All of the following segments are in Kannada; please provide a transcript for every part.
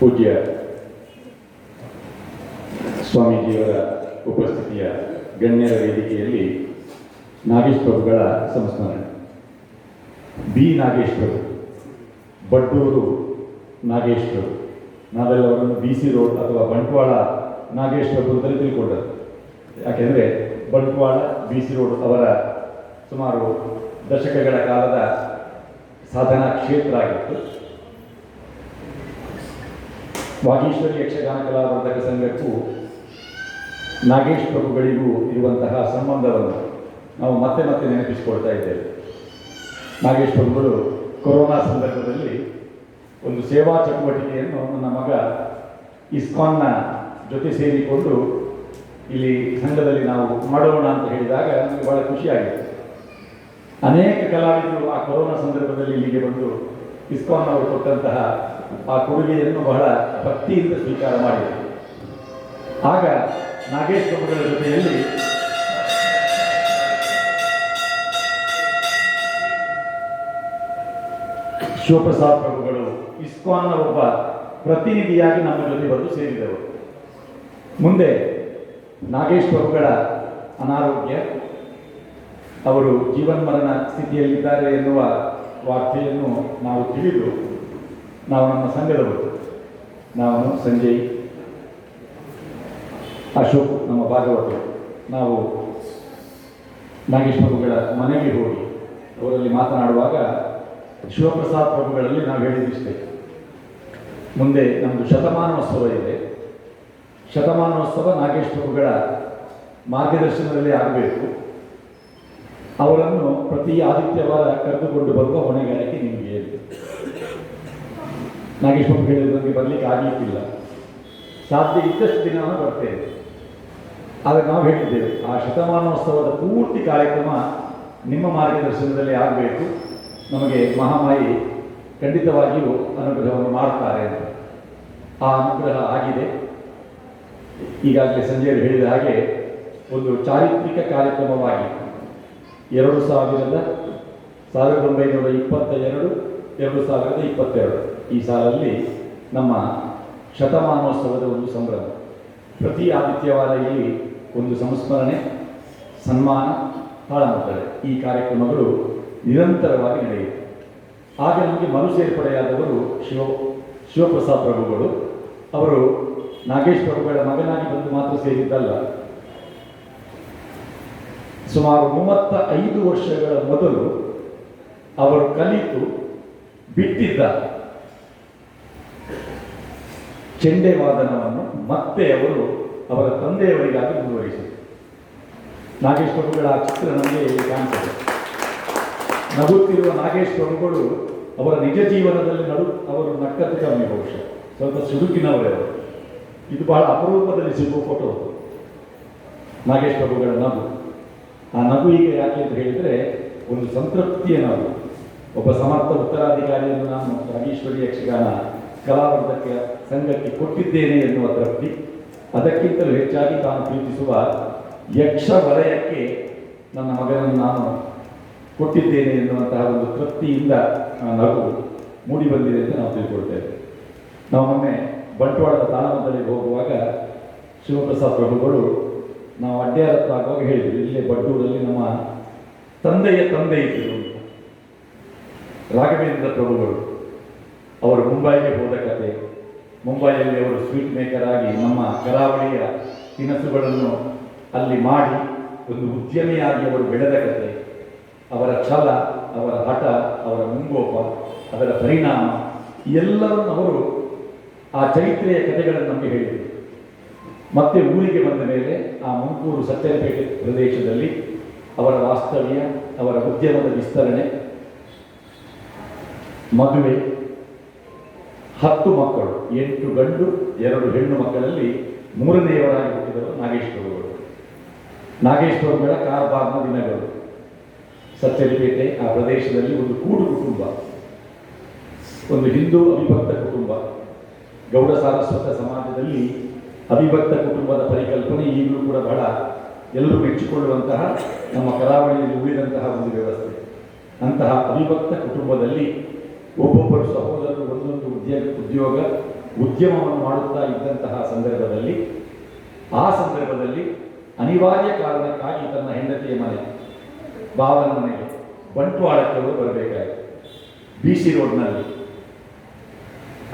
ಪೂಜ್ಯ ಸ್ವಾಮೀಜಿಯವರ ಉಪಸ್ಥಿತಿಯ ಗಣ್ಯರ ವೇದಿಕೆಯಲ್ಲಿ ನಾಗೇಶ್ ಪ್ರಭುಗಳ ಸಂಸ್ಮರಣೆ. ಬಿ. ನಾಗೇಶ್ ಪ್ರಭು ಬಡ್ಡೂರು ನಾಗೇಶ್ ಪ್ರಭು ನಾವೆಲ್ಲ ಅವರನ್ನು ಬಿ. ಸಿ ರೋಡ್ ಅಥವಾ ಬಂಟ್ವಾಳ ನಾಗೇಶ್ ಪ್ರಭು ಅಂತಲೇ ತಿಳ್ಕೊಂಡರು. ಯಾಕೆಂದರೆ ಬಂಟ್ವಾಳ, ಬಿ. ಸಿ ರೋಡ್ ಅವರ ಸುಮಾರು ದಶಕಗಳ ಕಾಲದ ಸಾಧನಾ ಕ್ಷೇತ್ರ ಆಗಿತ್ತು. ವಾಗೀಶ್ವರಿ ಯಕ್ಷಗಾನ ಕಲಾವರ್ಧಕ ಸಂಘಕ್ಕೂ ನಾಗೇಶ್ ಪ್ರಭುಗಳಿಗೂ ಇರುವಂತಹ ಸಂಬಂಧವನ್ನು ನಾವು ಮತ್ತೆ ಮತ್ತೆ ನೆನಪಿಸಿಕೊಳ್ತಾ ಇದ್ದೇವೆ. ನಾಗೇಶ್ ಪ್ರಭುಗಳು ಕೊರೋನಾ ಸಂದರ್ಭದಲ್ಲಿ ಒಂದು ಸೇವಾ ಚಟುವಟಿಕೆಯನ್ನು ನನ್ನ ಮಗ ಇಸ್ಕಾನ್ನ ಜೊತೆ ಸೇರಿಕೊಂಡು ಇಲ್ಲಿ ಸಂಘದಲ್ಲಿ ನಾವು ಮಾಡೋಣ ಅಂತ ಹೇಳಿದಾಗ ನನಗೆ ಬಹಳ ಖುಷಿಯಾಗಿತ್ತು. ಅನೇಕ ಕಲಾವಿದರು ಆ ಕೊರೋನಾ ಸಂದರ್ಭದಲ್ಲಿ ಇಲ್ಲಿಗೆ ಬಂದು ಇಸ್ಕಾನ್ ಅವರು ಕೊಟ್ಟಂತಹ ಆ ಕೊಡುಗೆಯನ್ನು ಬಹಳ ಭಕ್ತಿಯಿಂದ ಸ್ವೀಕಾರ ಮಾಡಿದರು ಆಗ ನಾಗೇಶ್ ಪ್ರಭುಗಳ ಜೊತೆಯಲ್ಲಿ ಶಿವಪ್ರಸಾದ್ ಪ್ರಭುಗಳು ಇಸ್ಕಾನ್ನ ಒಬ್ಬ ಪ್ರತಿನಿಧಿಯಾಗಿ ನಮ್ಮ ಜೊತೆ ಬಂದು ಸೇರಿದರು ಮುಂದೆ ನಾಗೇಶ್ ಪ್ರಭುಗಳ ಅನಾರೋಗ್ಯ, ಅವರು ಜೀವನ್ಮರಣ ಸ್ಥಿತಿಯಲ್ಲಿದ್ದಾರೆ ಎನ್ನುವ ವಾರ್ತೆಯನ್ನು ನಾವು ತಿಳಿದು ನಾವು ನಮ್ಮ ಸಂಘದವರು. ನಾವು ಸಂಜಯ್, ಅಶೋಕ್ ನಮ್ಮ ಭಾಗವತರು. ನಾವು ನಾಗೇಶ್ ಪ್ರಭುಗಳ ಮನೆಗೆ ಹೋಗಿ ಅವರಲ್ಲಿ ಮಾತನಾಡುವಾಗ ಶಿವಪ್ರಸಾದ್ ಪ್ರಭುಗಳಲ್ಲಿ ನಾವು ಹೇಳಿದಿಷ್ಟೇ ಮುಂದೆ ನಮ್ಮದು ಶತಮಾನೋತ್ಸವ ಇದೆ. ಶತಮಾನೋತ್ಸವ ನಾಗೇಶ್ ಪ್ರಭುಗಳ ಮಾರ್ಗದರ್ಶನದಲ್ಲಿ ಆಗಬೇಕು. ಅವರನ್ನು ಪ್ರತಿ ಆದಿತ್ಯವಾರ ಕರೆದುಕೊಂಡು ಬರುವ ಹೊಣೆಗಾರಿಕೆ ನಿಮಗೆ. ಇದೆ ಬಾಬು ಹೇಳಿದ ನನಗೆ ಬರಲಿಕ್ಕೆ ಆಗಲಿಕ್ಕಿಲ್ಲ. ಸಾಧ್ಯ ಇದ್ದಷ್ಟು ದಿನ ಬರ್ತೇವೆ ಆದರೆ ನಾವು ಹೇಳಿದ್ದೇವೆ, ಆ ಶತಮಾನೋತ್ಸವದ ಪೂರ್ತಿ ಕಾರ್ಯಕ್ರಮ ನಿಮ್ಮ ಮಾರ್ಗದರ್ಶನದಲ್ಲಿ ಆಗಬೇಕು. ನಮಗೆ ಮಹಾಮಾಯಿ ಖಂಡಿತವಾಗಿಯೂ ಅನುಗ್ರಹವನ್ನು ಮಾಡುತ್ತಾರೆ ಅಂತ. ಆ ಅನುಗ್ರಹ ಆಗಿದೆ. ಈಗಾಗಲೇ ಸಂಜೆಯಲ್ಲಿ ಹೇಳಿದ ಹಾಗೆ ಒಂದು ಚಾರಿತ್ರಿಕ ಕಾರ್ಯಕ್ರಮವಾಗಿ ಎರಡು ಸಾವಿರದ ಸಾವಿರದ ಒಂಬೈನೂರ ಇಪ್ಪತ್ತ ಎರಡು ಎರಡು ಸಾವಿರದ ಇಪ್ಪತ್ತೆರಡು. ಈ ಸಾಲಲ್ಲಿ ನಮ್ಮ ಶತಮಾನೋತ್ಸವದ ಒಂದು ಸಂಭ್ರಮ. ಪ್ರತಿ ಆದಿತ್ಯವಾರ ಇಲ್ಲಿ ಒಂದು ಸಂಸ್ಮರಣೆ, ಸನ್ಮಾನ ಹಾಳಾಗುತ್ತದೆ ಈ ಕಾರ್ಯಕ್ರಮಗಳು ನಿರಂತರವಾಗಿ ನಡೆಯಿತು ಆಗ ನಮಗೆ ಮರು ಸೇರ್ಪಡೆಯಾದವರು ಶಿವ, ಶಿವಪ್ರಸಾದ್ ಪ್ರಭುಗಳು. ಅವರು ನಾಗೇಶ್ ಪ್ರಭುಗಳ ಮಗನಾಗಿ ಬಂದು ಮಾತ್ರ ಸೇರಿದ್ದಲ್ಲ. ಸುಮಾರು ಮೂವತ್ತ ಐದು ವರ್ಷಗಳ ಮೊದಲು ಅವರು ಕಲಿತು ಬಿಟ್ಟಿದ್ದ ಚೆಂಡೆ ವಾದನವನ್ನು ಮತ್ತೆ ಅವರು ಅವರ ತಂದೆಯವರಿಗಾಗಿ ಮುಂದುವರಿಸಿದರು ನಾಗೇಶ್ ಪ್ರಭುಗಳ ಚಿತ್ರ ನಮಗೆ ಕಾಣ್ತದೆ. ನಗುತ್ತಿರುವ ನಾಗೇಶ್ ಪ್ರಭುಗಳು ಅವರ ನಿಜ ಜೀವನದಲ್ಲಿ ನಡು, ಅವರು ನಕ್ಕದ್ದು ಕಮ್ಮಿ ಬಹುಶಃ. ಸ್ವಲ್ಪ ಸುಡುಕಿನವರೇ ಅವರು. ಇದು ಬಹಳ ಅಪರೂಪದಲ್ಲಿ ಸಿಗುವ ಫೋಟೋ ನಾಗೇಶ್ ಪ್ರಭುಗಳ ನಗು. ಆ ನಗು ಈಗ ಯಾಕೆ ಅಂತ ಹೇಳಿದರೆ, ಒಂದು ಸಂತೃಪ್ತಿಯ ನಗು. ಒಬ್ಬ ಸಮರ್ಥ ಉತ್ತರಾಧಿಕಾರಿಯನ್ನು ನಾನು ರಾಗೇಶ್ವರಿ ಯಕ್ಷಗಾನ ಕಲಾವರ್ಧಕ ಸಂಘಕ್ಕೆ ಕೊಟ್ಟಿದ್ದೇನೆ ಎನ್ನುವ ತೃಪ್ತಿ. ಅದಕ್ಕಿಂತಲೂ ಹೆಚ್ಚಾಗಿ ತಾನು ಪ್ರೀತಿಸುವ ಯಕ್ಷ ವಲಯಕ್ಕೆ ನನ್ನ ಮಗನನ್ನು ನಾನು ಕೊಟ್ಟಿದ್ದೇನೆ ಎನ್ನುವಂತಹ ಒಂದು ತೃಪ್ತಿಯಿಂದ ನಗು ಮೂಡಿ ಬಂದಿದೆ ಅಂತ ನಾವು ತಿಳ್ಕೊಳ್ತೇವೆ. ನಾವು ಮೊನ್ನೆ ಬಂಟ್ವಾಳದ ತಾಳಮದ್ದಳೆಗೆ ಹೋಗುವಾಗ ಶಿವಪ್ರಸಾದ್ ಪ್ರಭುಗಳು ನಾವು ಅಡ್ಯಾರ ಹತ್ರ ಆಗುವಾಗ ಹೇಳಿದ್ರು, ಇಲ್ಲೇ ಬಡ್ಡೂರಲ್ಲಿ ನಮ್ಮ ತಂದೆಯ ತಂದೆ ಇದ್ದರು. ರಾಘವೇಂದ್ರ ಪ್ರಭುಗಳು. ಅವರು ಮುಂಬೈಗೆ ಹೋದ ಕತೆ. ಮುಂಬೈಯಲ್ಲಿ ಅವರು ಸ್ವೀಟ್ ಮೇಕರ್ ಆಗಿ ನಮ್ಮ ಕರಾವಳಿಯ ತಿನಸುಗಳನ್ನು ಅಲ್ಲಿ ಮಾಡಿ ಒಂದು ಉದ್ಯಮಿಯಾಗಿ ಅವರು ಬೆಳೆದ ಕತೆ. ಅವರ ಛಲ, ಅವರ ಹಠ, ಅವರ ಮುಂಗೋಪ, ಅದರ ಪರಿಣಾಮ ಎಲ್ಲವನ್ನು ಅವರು ಆ ಚರಿತ್ರೆಯ ಕಥೆಗಳನ್ನು ನಮಗೆ ಹೇಳಿದರು. ಮತ್ತೆ ಊರಿಗೆ ಬಂದ ಮೇಲೆ ಆ ಮುಂಕೂರು ಸತ್ಯನಪೇಟೆ ಪ್ರದೇಶದಲ್ಲಿ ಅವರ ವಾಸ್ತವ್ಯ, ಅವರ ಉದ್ಯಮದ ವಿಸ್ತರಣೆ, ಮದುವೆ ಹತ್ತು ಮಕ್ಕಳು, ಎಂಟು ಗಂಡು, ಎರಡು ಹೆಣ್ಣು ಮಕ್ಕಳಲ್ಲಿ ಮೂರನೆಯವರಾಗಿ ಹುಟ್ಟಿದವರು ನಾಗೇಶ್ವರಗಳು ನಾಗೇಶ್ವರಗಳ ಕಾರ್ಬಾರ್ನ ದಿನಗಳು. ಸತ್ಯನಪೇಟೆ ಆ ಪ್ರದೇಶದಲ್ಲಿ ಒಂದು ಕೂಡು ಕುಟುಂಬ. ಒಂದು ಹಿಂದೂ ಅವಿಭಕ್ತ ಕುಟುಂಬ. ಗೌಡ ಸಾರಸ್ವತ ಸಮಾಜದಲ್ಲಿ ಅವಿಭಕ್ತ ಕುಟುಂಬದ ಪರಿಕಲ್ಪನೆ ಈಗಲೂ ಕೂಡ ಬಹಳ ಎಲ್ಲರೂ ಮೆಚ್ಚಿಕೊಳ್ಳುವಂತಹ, ನಮ್ಮ ಕರಾವಳಿಯಲ್ಲಿ ಉಳಿದಂತಹ ಒಂದು ವ್ಯವಸ್ಥೆ. ಅಂತಹ ಅವಿಭಕ್ತ ಕುಟುಂಬದಲ್ಲಿ ಒಬ್ಬೊಬ್ಬರು ಸಹೋದರರು ಒಂದೊಂದು ಉದ್ಯೋಗ ಉದ್ಯೋಗ ಉದ್ಯಮವನ್ನು ಮಾಡುತ್ತಾ ಇದ್ದಂತಹ ಸಂದರ್ಭದಲ್ಲಿ, ಆ ಸಂದರ್ಭದಲ್ಲಿ ಅನಿವಾರ್ಯ ಕಾರಣಕ್ಕಾಗಿ ತನ್ನ ಹೆಂಡತಿಯ ಮನೆ ಭಾವನ ಮನೆಗೆ ಬಂಟ್ವಾಳಕ್ಕೆ ಅವರು ಬರಬೇಕಾಯಿತು. ಬಿ ಸಿ ರೋಡ್ನಲ್ಲಿ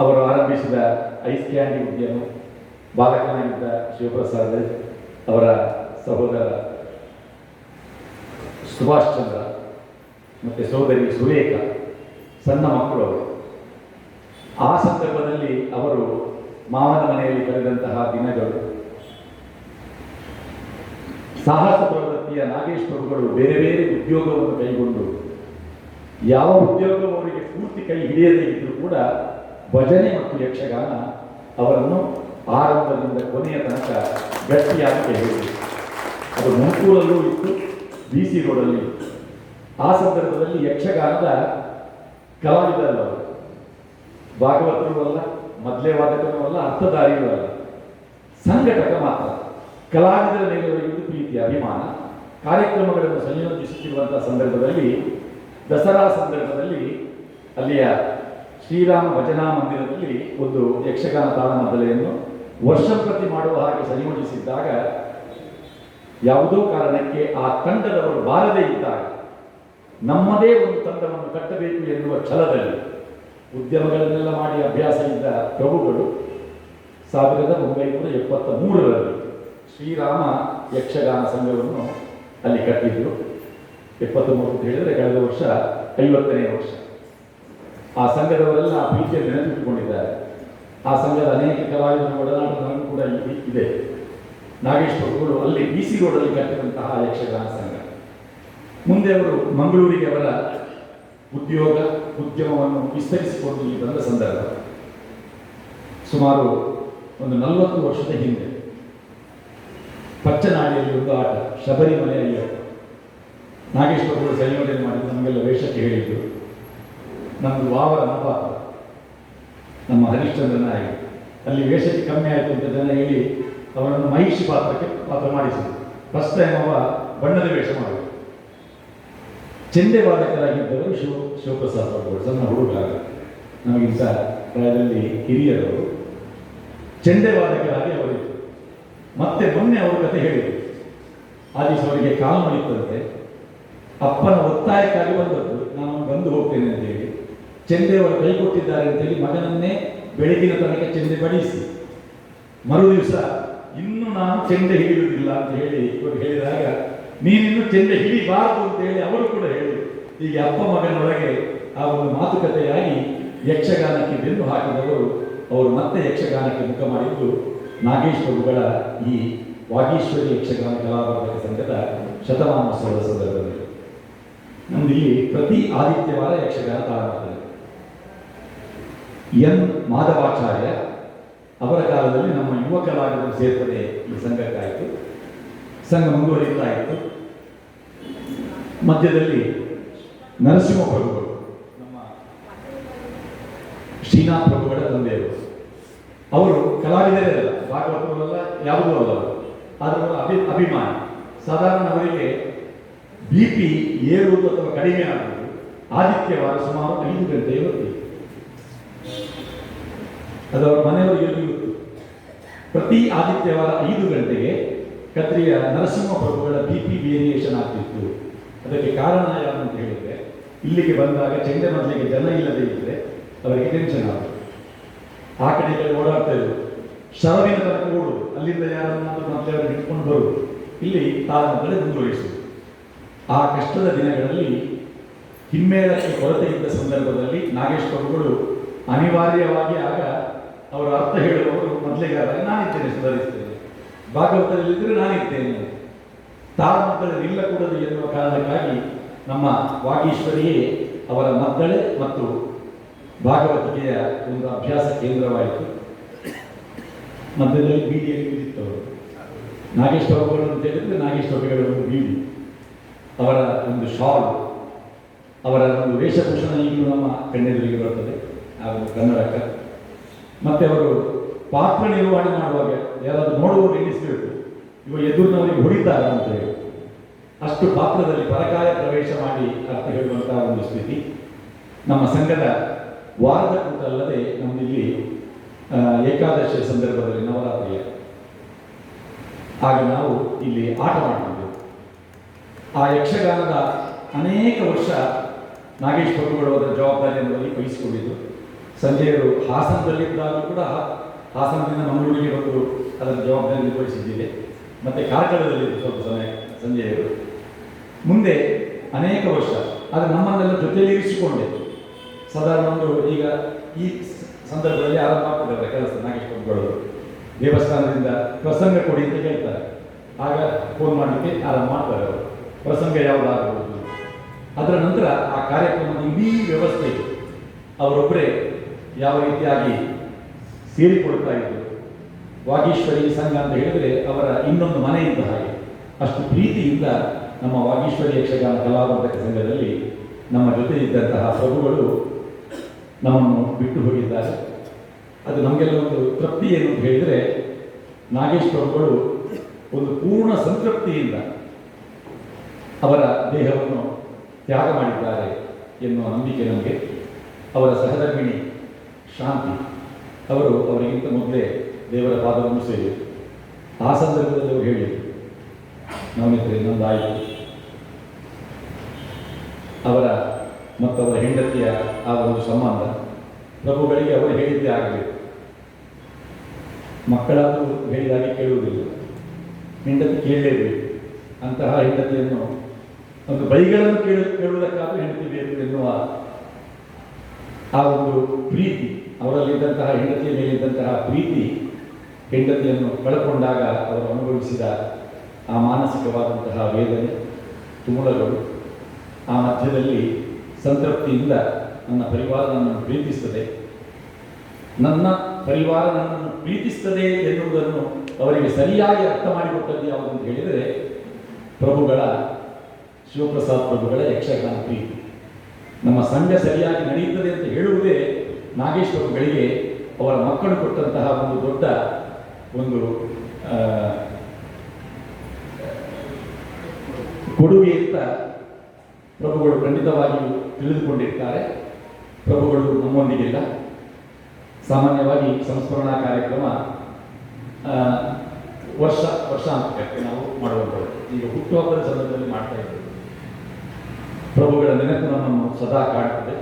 ಅವರು ಆರಂಭಿಸಿದ ಐಸ್ ಕ್ಯಾಂಡಿ ಉದ್ಯಮ, ಬಾಲಕನಾಗಿದ್ದ ಶಿವಪ್ರಸಾದ್ ಅವರ ಸಹೋದರ ಸುಭಾಷ್ ಚಂದ್ರ, ಮತ್ತು ಸಹೋದರಿ ಸುರೇಖ ಸಣ್ಣ ಮಕ್ಕಳು ಆ ಸಂದರ್ಭದಲ್ಲಿ ಅವರು ಮಾವನ ಮನೆಯಲ್ಲಿ ಕಳೆದಂತಹ ದಿನಗಳು. ಸಾಹಸ ಪ್ರವೃತ್ತಿಯ ನಾಗೇಶ್ ಪ್ರಭುಗಳು ಬೇರೆ ಬೇರೆ ಉದ್ಯೋಗವನ್ನು ಕೈಗೊಂಡು, ಯಾವ ಉದ್ಯೋಗ ಅವರಿಗೆ ಪೂರ್ತಿ ಕೈ ಹಿಡಿಯದೇ ಇದ್ದರೂ ಕೂಡ ಭಜನೆ ಮತ್ತು ಯಕ್ಷಗಾನ ಅವರನ್ನು ಆರಂಭದಿಂದ ಕೊನೆಯ ತನಕ ಗಟ್ಟಿಯಾಗಿ ಹೇಳಿದೆ ಅದು ಮಂಕೂರಲ್ಲೂ ಇತ್ತು, ಬಿ ಸಿ ರೋಡಲ್ಲಿ. ಆ ಸಂದರ್ಭದಲ್ಲಿ ಯಕ್ಷಗಾನದ ಕಲಾವಿದರಲ್ಲವರು ಭಾಗವತರು ಅಲ್ಲ ಮೊದಲೇ ವಾದಕನೂ ಅಲ್ಲ ಅರ್ಥಧಾರಿಯೂ ಅಲ್ಲ ಸಂಘಟಕ ಮಾತ್ರ. ಕಲಾವಿದರ ಮೇಲೆ ಅವರಿಗೆ ಪ್ರೀತಿ ಅಭಿಮಾನ. ಕಾರ್ಯಕ್ರಮಗಳನ್ನು ಸಂಯೋಜಿಸುತ್ತಿರುವಂತಹ ಸಂದರ್ಭದಲ್ಲಿ, ದಸರಾ ಸಂದರ್ಭದಲ್ಲಿ ಅಲ್ಲಿಯ ಶ್ರೀರಾಮ ಭಜನಾ ಮಂದಿರದಲ್ಲಿ ಒಂದು ಯಕ್ಷಗಾನ ತಾಳಮದ್ದಲೆಯನ್ನು ವರ್ಷಪ್ರತಿ ಮಾಡುವ ಹಾಗೆ ಸಂಯೋಜಿಸಿದ್ದಾಗ ಯಾವುದೋ ಕಾರಣಕ್ಕೆ ಆ ತಂಡದವರು ಬಾರದೇ ಇದ್ದಾಗ ನಮ್ಮದೇ ಒಂದು ತಂಡವನ್ನು ಕಟ್ಟಬೇಕು ಎನ್ನುವ ಛಲದಲ್ಲಿ ಉದ್ಯಮಗಳನ್ನೆಲ್ಲ ಮಾಡಿ ಅಭ್ಯಾಸ ಇದ್ದ ಪ್ರಭುಗಳು ಸಾವಿರದ ಒಂಬೈನೂರ ಎಪ್ಪತ್ತ ಮೂರರಲ್ಲಿ ಶ್ರೀರಾಮ ಯಕ್ಷಗಾನ ಸಂಘವನ್ನು ಅಲ್ಲಿ ಕಟ್ಟಿದ್ರು. ಎಪ್ಪತ್ತ ಮೂರು ಅಂತ ಹೇಳಿದರೆ ಕಳೆದ ವರ್ಷ ಐವತ್ತನೇ ವರ್ಷ. ಆ ಸಂಘದವರೆಲ್ಲ ಆ ಪ್ರೀತಿಯಲ್ಲಿ ನೆನಪಿಟ್ಟುಕೊಂಡಿದ್ದಾರೆ. ಆ ಸಂಘದ ಅನೇಕ ಕಲಾವಿದರ ಒಡನಾಟ ಕೂಡ ಇ- ಇದೆ. ನಾಗೇಶ್ ಪ್ರಭುಗಳು ಅಲ್ಲಿ ಬಿ ಸಿ ರೋಡಲ್ಲಿ ಕಟ್ಟಿದಂತಹ ಯಕ್ಷಗಾನ ಸಂಘ. ಮುಂದೆ ಅವರು ಮಂಗಳೂರಿಗೆ ಅವರ ಉದ್ಯೋಗ, ಉದ್ಯಮವನ್ನು ವಿಸ್ತರಿಸಿಕೊಂಡು ಇಲ್ಲಿ ಬಂದ ಸಂದರ್ಭ. ಸುಮಾರು ಒಂದು ನಲವತ್ತು ವರ್ಷದ ಹಿಂದೆ ಪಚ್ಚನಾಡಿಯಲ್ಲಿ ಒಂದು ಆಟ, ಶಬರಿಮಲೆ ಅಯ್ಯಪ್ಪ. ನಾಗೇಶ್ ಪ್ರಭುಗಳು ಸಂಯೋಜನೆ ಮಾಡಿ ನಮಗೆಲ್ಲ ವೇಷಕ್ಕೆ ಹೇಳಿದ್ದು. ನಮ್ಮದು ವಾವರ ಅನುಪಾತ ನಮ್ಮ ಹರಿಶ್ಚಂದ್ರ ನಾಯಕ ಅಲ್ಲಿ ವೇಷಕ್ಕೆ ಕಮ್ಮಿ ಆಯಿತು ಅಂತ ಜನ ಹೇಳಿ ಅವರನ್ನು ಮಹಿಷಿ ಪಾತ್ರಕ್ಕೆ ಪಾತ್ರ ಮಾಡಿಸಿದ್ರು. ಫಸ್ಟ್ ಟೈಮ್ ಅವ ಬಣ್ಣದ ವೇಷ ಮಾಡಿದ್ರು. ಚೆಂಡೆ ವಾದಕರಾಗಿದ್ದವರು ಶಿವ, ಶಿವಪ್ರಸಾದ್ ಅವರು. ಸಣ್ಣ ಹುಡುಗ. ಆಗ. ನಮಗಿಂತ ಪ್ರಾಯದಲ್ಲಿ ಹಿರಿಯರವರು. ಚೆಂಡೆ ವಾದಕರಾಗಿ ಅವರಿದ್ದರು ಮತ್ತೆ ಮೊನ್ನೆ ಅವರ ಕತೆ ಹೇಳಿದರು. ಆ ದಿವಸ ಅವರಿಗೆ ಕಾಲು ಮಳಿತಂತೆ ಅಪ್ಪನ ಒತ್ತಾಯಕ್ಕಾಗಿ ಬಂದದ್ದು. ನಾನು ಬಂದು ಹೋಗ್ತೇನೆ ಅಂತ ಹೇಳಿ. ಚೆಂಡೆ ಅವರು ಕೈ ಕೊಟ್ಟಿದ್ದಾರೆ ಅಂತ ಹೇಳಿ ಮಗನನ್ನೇ ಬೆಳಗಿನ ತನಕ ಚೆಂಡೆ ಬಡಿಸಿ. ಮರು ದಿವಸ ಇನ್ನು ನಾನು ಚೆಂಡೆ ಹಿಡಿಯುವುದಿಲ್ಲ ಅಂತ ಹೇಳಿ ಇವರು ಹೇಳಿದಾಗ, ನೀನಿನ್ನು ಚೆಂಡೆ ಹಿಡಿಬಾರದು ಅಂತ ಹೇಳಿ ಅವರು ಕೂಡ ಹೀಗೆ ಅಪ್ಪ ಮಗನೊಳಗೆ ಆ ಒಂದು ಮಾತುಕತೆಯಾಗಿ ಯಕ್ಷಗಾನಕ್ಕೆ ಬೆನ್ನು ಹಾಕಿದವರು, ಅವರು ಮತ್ತೆ ಯಕ್ಷಗಾನಕ್ಕೆ ಮುಖ ಮಾಡಿದ್ದು ನಾಗೇಶ್ ಪ್ರಭುಗಳ ಈ ವಾಗೀಶ್ವರಿ ಯಕ್ಷಗಾನ ಕಲಾವರ್ಧಕ ಸಂಘದ ಶತಮಾನೋತ್ಸವದ ಸಂದರ್ಭದಲ್ಲಿ. ನಮ್ದು ಇಲ್ಲಿ ಪ್ರತಿ ಆದಿತ್ಯವಾರ ಯಕ್ಷಗಾನ ತಾಳಮದ್ದಲೆ ಎನ್. ಮಾಧವಾಚಾರ್ಯ ಅವರ ಕಾಲದಲ್ಲಿ ನಮ್ಮ ಯುವ ಕಲಾವಿದರು ಸೇರ್ಪಡೆ ಈ ಸಂಘಕ್ಕಾಯಿತು. ಸಂಘ ಮುಂದುವರಿಯುತ್ತಾ ಇತ್ತು ಮಧ್ಯದಲ್ಲಿ ನರಸಿಂಹ ಪ್ರಭುಗಳು ನಮ್ಮ ಶ್ರೀನಾಥ್ ಪ್ರಭುಗಳ ತಂದೆಯವರು. ಅವರು ಕಲಾವಿದರೇ ಅಲ್ಲ ಭಾಗವತರಲ್ಲ ಯಾವುದೂ ಅಲ್ಲ ಅವರು. ಆದರೆ ಅಭಿ, ಅಭಿಮಾನ. ಸಾಧಾರಣ ಅವರಿಗೆ ಬಿ ಪಿ ಏರುವುದು ಅಥವಾ ಕಡಿಮೆ ಆಗುವುದು ಆದಿತ್ಯವಾರ ಸುಮಾರು ಐದು ಗಂಟೆ ಇವತ್ತು ಅದು ಅವರ ಮನೆಯವರಿಗೆ ಪ್ರತಿ ಆದಿತ್ಯವಾರ ಐದು ಗಂಟೆಗೆ ಕತ್ರಿಯ ನರಸಿಂಹ ಪ್ರಭುಗಳ ಬಿ ಪಿ ವೇರಿಯೇಷನ್ ಆಗ್ತಿತ್ತು. ಅದಕ್ಕೆ ಕಾರಣ ಯಾರು ಅಂತ ಹೇಳಿದ್ರೆ ಇಲ್ಲಿಗೆ ಬಂದಾಗ ಚೆಂಡೆ ಮೊದಲಿಗೆ ಜನ ಇಲ್ಲದೆ ಇದ್ದರೆ ಅವರಿಗೆ ಟೆನ್ಷನ್ ಆಗುತ್ತೆ. ಆ ಕಡೆ ಕಡೆ ಓಡಾಡ್ತಾ ಇದ್ರು. ಶರವಿನ ತನಕ ಅಲ್ಲಿಂದ ಯಾರನ್ನಾದರೂ ಮತ್ತೆ ಅವರು ಹಿಡ್ಕೊಂಡು ಬರುವುದು. ಇಲ್ಲಿ ತಾಳ್ಮಕ್ಕಳೇ ಮುಂದುವರಿಸುವುದು ಆ ಕಷ್ಟದ ದಿನಗಳಲ್ಲಿ ಹಿಮ್ಮೇಳಕ್ಕೆ ಕೊರತೆ ಇದ್ದ ಸಂದರ್ಭದಲ್ಲಿ ನಾಗೇಶ್ ಪ್ರಭುಗಳು ಅನಿವಾರ್ಯವಾಗಿ ಆಗ ಅವರ ಅರ್ಥ ಹೇಳುವವರು ಮೊದಲಿಗಾದಾಗ ನಾನಿದ್ದೇನೆ, ಸುಧಾರಿಸ್ತೇನೆ. ಭಾಗವತದಲ್ಲಿದ್ದರೆ ನಾನಿದ್ದೇನೆ. ತಾಳ್ಮಕ್ಕಳಲ್ಲಿ ಇಲ್ಲ ಕೂಡದು ಎನ್ನುವ ಕಾರಣಕ್ಕಾಗಿ ನಮ್ಮ ವಾಗೀಶ್ವರಿಯೇ ಅವರ ಮದ್ದಳೆ ಮತ್ತು ಭಾಗವತಿಕೆಯ ಒಂದು ಅಭ್ಯಾಸ ಕೇಂದ್ರವಾಯಿತು. ಮಧ್ಯದಲ್ಲಿ ಬೀದಿಯಲ್ಲಿ ಬಿದ್ದಿತ್ತು ಅವರು ನಾಗೇಶ್ವರಗಳು ಅಂತ ಹೇಳಿದ್ರೆ ನಾಗೇಶ್ವರ ಪ್ರಭುಗಳ ಒಂದು ಬೀದಿ. ಅವರ ಒಂದು ಶಾಲ್, ಅವರ ಒಂದು ವೇಷಭೂಷಣ ಈಗಲೂ ನಮ್ಮ ಕಣ್ಣೆದುರಿಗೆ ಬರ್ತದೆ ಆ ಒಂದು ಕನ್ನಡಕ. ಮತ್ತೆ ಅವರು ಪಾತ್ರ ನಿರ್ವಹಣೆ ಮಾಡುವಾಗ ಯಾರಾದರೂ ನೋಡುವವರು ಎಣಿಸಬೇಕು, ಇವ ಎದುರಿನವರಿಗೆ ಹೊಡಿತಾರೆ ಅಂತ ಹೇಳಿ. ಅಷ್ಟು ಪಾತ್ರದಲ್ಲಿ ಪರಕಾಯ ಪ್ರವೇಶ ಮಾಡಿ ಅರ್ಥ ಹೇಳುವಂತಹ ಒಂದು ಸ್ಥಿತಿ. ನಮ್ಮ ಸಂಘದ ವಾರದ ಕೂಟ ಅಲ್ಲದೆ ನಮ್ಮಲ್ಲಿ ಏಕಾದಶಿಯ ಸಂದರ್ಭದಲ್ಲಿ ನವರಾತ್ರಿಯ. ಆಗ ನಾವು ಇಲ್ಲಿ ಆಟ ಮಾಡ್ತಿದ್ದೆವು ಆ ಯಕ್ಷಗಾನದ ಅನೇಕ ವರ್ಷ ನಾಗೇಶ್ ಪ್ರಭುಗಳು ಅದರ ಜವಾಬ್ದಾರಿಯನ್ನು ವಹಿ- ವಹಿಸಿಕೊಂಡಿದ್ದು. ಸಂಜೆಯರು ಹಾಸನದಲ್ಲಿದ್ದಾಗಲೂ ಕೂಡ ಹಾಸನದಿಂದ ಮಂಗಳೂರಿಗೆ ಬಂದು ಅದರ ಜವಾಬ್ದಾರಿ ನಿರ್ವಹಿಸಿದ್ದೇವೆ ಮತ್ತು ಕಾರ್ಕಳದಲ್ಲಿ ಸ್ವಲ್ಪ ಸಮಯ ಸಂಜೆಯವರು. ಮುಂದೆ ಅನೇಕ ವರ್ಷ, ಆದರೆ ನಮ್ಮನ್ನೆಲ್ಲ ಜೊತೆಯಲ್ಲಿ ಇರಿಸಿಕೊಂಡೆ. ಸಾಧಾರಣ ಒಂದು ಈಗ ಈ ಸಂದರ್ಭದಲ್ಲಿ ಆರಂಭ ಆಗ್ತಿದ್ದಾರೆ ಕೆಲಸ ನಾಗೇಶ್ವರಗಳು ದೇವಸ್ಥಾನದಿಂದ ಪ್ರಸಂಗ ಕೊಡಿ ಅಂತ ಕೇಳ್ತಾರೆ ಆಗ ಫೋನ್ ಮಾಡಲಿಕ್ಕೆ ಆರಂಭ ಮಾಡ್ತಾರೆ ಅವರು. ಪ್ರಸಂಗ ಯಾವುದಾಗಬಹುದು ಅದರ ನಂತರ ಆ ಕಾರ್ಯಕ್ರಮದ ಇಡೀ ವ್ಯವಸ್ಥೆ ಅವರೊಬ್ಬರೇ ಯಾವ ರೀತಿಯಾಗಿ ಸೇರಿಕೊಳ್ತಾ ಇದ್ರು? ವಾಗೀಶ್ವರಿ ಸಂಘ ಅಂತ ಹೇಳಿದ್ರೆ ಅವರ ಇನ್ನೊಂದು ಮನೆ ಇದ್ದ ಹಾಗೆ. ಅಷ್ಟು ಪ್ರೀತಿಯಿಂದ ನಮ್ಮ ವಾಗೀಶ್ವರಿ ಯಕ್ಷಗಾನ ಕಲಾವಂತಕ ಸಂಘದಲ್ಲಿ ನಮ್ಮ ಜೊತೆ ಇದ್ದಂತಹ ಪ್ರಭುಗಳು ನಮ್ಮನ್ನು ಬಿಟ್ಟು ಹೋಗಿದ್ದಾರೆ. ಅದು ನಮಗೆಲ್ಲ ಒಂದು ತೃಪ್ತಿ ಏನು ಅಂತ ಹೇಳಿದರೆ ನಾಗೇಶ್ ಪ್ರಭುಗಳು ಒಂದು ಪೂರ್ಣ ಸಂತೃಪ್ತಿಯಿಂದ ಅವರ ದೇಹವನ್ನು ತ್ಯಾಗ ಮಾಡಿದ್ದಾರೆ ಎನ್ನುವ ನಂಬಿಕೆ ನಮಗೆ. ಅವರ ಸಹಧರ್ಮಿಣಿ ಶಾಂತಿ, ಅವರು ಅವರಿಗಿಂತ ಮೊದಲೇ ದೇವರ ಪಾದವನ್ನು ಸೇರಿ. ಆ ಸಂದರ್ಭದಲ್ಲಿ ಅವರು ಹೇಳಿದರು ಇನ್ನೊಂದು ನಂದಾಯಿತು. ಅವರ ಮತ್ತು ಅವರ ಹೆಂಡತಿಯ ಆ ಒಂದು ಸಂಬಂಧ ಪ್ರಭುಗಳಿಗೆ ಅವರು ಹೇಳಿದ್ದೇ ಆಗಬೇಕು. ಮಕ್ಕಳಾದರೂ ಹೇಳಿದಾಗೆ ಕೇಳುವುದಿಲ್ಲ. ಹೆಂಡತಿ ಕೇಳಲೇಬೇಕು. ಅಂತಹ ಹೆಂಡತಿಯನ್ನು, ಒಂದು ಬೈಗಳನ್ನು ಕೇಳ, ಕೇಳುವುದಕ್ಕಾದರೂ ಹೆಂಡತಿ ಬೇಕು ಎನ್ನುವ ಆ ಒಂದು ಪ್ರೀತಿ, ಅವರಲ್ಲಿದ್ದಂತಹ, ಹೆಂಡತಿಯ ಮೇಲಿದ್ದಂತಹ ಪ್ರೀತಿ ಹೆಂಡತಿಯನ್ನು ಕಳ್ಕೊಂಡಾಗ ಅವರು ಅನುಭವಿಸಿದ ಆ ಮಾನಸಿಕವಾದಂತಹ ವೇದನೆ ತುಮುಳಗಳು ಆ ಮಧ್ಯದಲ್ಲಿ ಸಂತೃಪ್ತಿಯಿಂದ ನನ್ನ ಪರಿವಾರ ನನ್ನನ್ನು ಪ್ರೀತಿಸ್ತದೆ ನನ್ನ ಪರಿವಾರ ನನ್ನನ್ನು ಪ್ರೀತಿಸ್ತದೆ ಎನ್ನುವುದನ್ನು ಅವರಿಗೆ ಸರಿಯಾಗಿ ಅರ್ಥ ಮಾಡಿಕೊಟ್ಟದ್ದು ಯಾವುದು ಅಂತ ಹೇಳಿದರೆ, ಪ್ರಭುಗಳ, ಶಿವಪ್ರಸಾದ್ ಪ್ರಭುಗಳ ಯಕ್ಷಗಾನ ಪ್ರೀತಿ. ನಮ್ಮ ಸಂಘ ಸರಿಯಾಗಿ ನಡೆಯುತ್ತದೆ ಅಂತ ಹೇಳುವುದೇ ನಾಗೇಶ್ ಪ್ರಭುಗಳಿಗೆ ಅವರ ಮಕ್ಕಳು ಕೊಟ್ಟಂತಹ ಒಂದು ದೊಡ್ಡ ಒಂದು ಕೊಡುಗೆ ಅಂತ ಪ್ರಭುಗಳು ಖಂಡಿತವಾಗಿಯೂ ತಿಳಿದುಕೊಂಡಿರ್ತಾರೆ. ಪ್ರಭುಗಳು ನಮ್ಮೊಂದಿಗಿಲ್ಲ. ಸಾಮಾನ್ಯವಾಗಿ ಸಂಸ್ಮರಣಾ ಕಾರ್ಯಕ್ರಮ ವರ್ಷ ವರ್ಷ ವರ್ಷಾಂತಕ್ಕೆ ನಾವು ಮಾಡುವಂಥದ್ದು. ಈಗ ಹುಟ್ಟುಹಬ್ಬದ ಸಂದರ್ಭದಲ್ಲಿ ಮಾಡ್ತಾ ಇದ್ದೇವೆ. ಪ್ರಭುಗಳ ನೆನಪು ನಮ್ಮನ್ನು ಸದಾ ಕಾಡುತ್ತದೆ.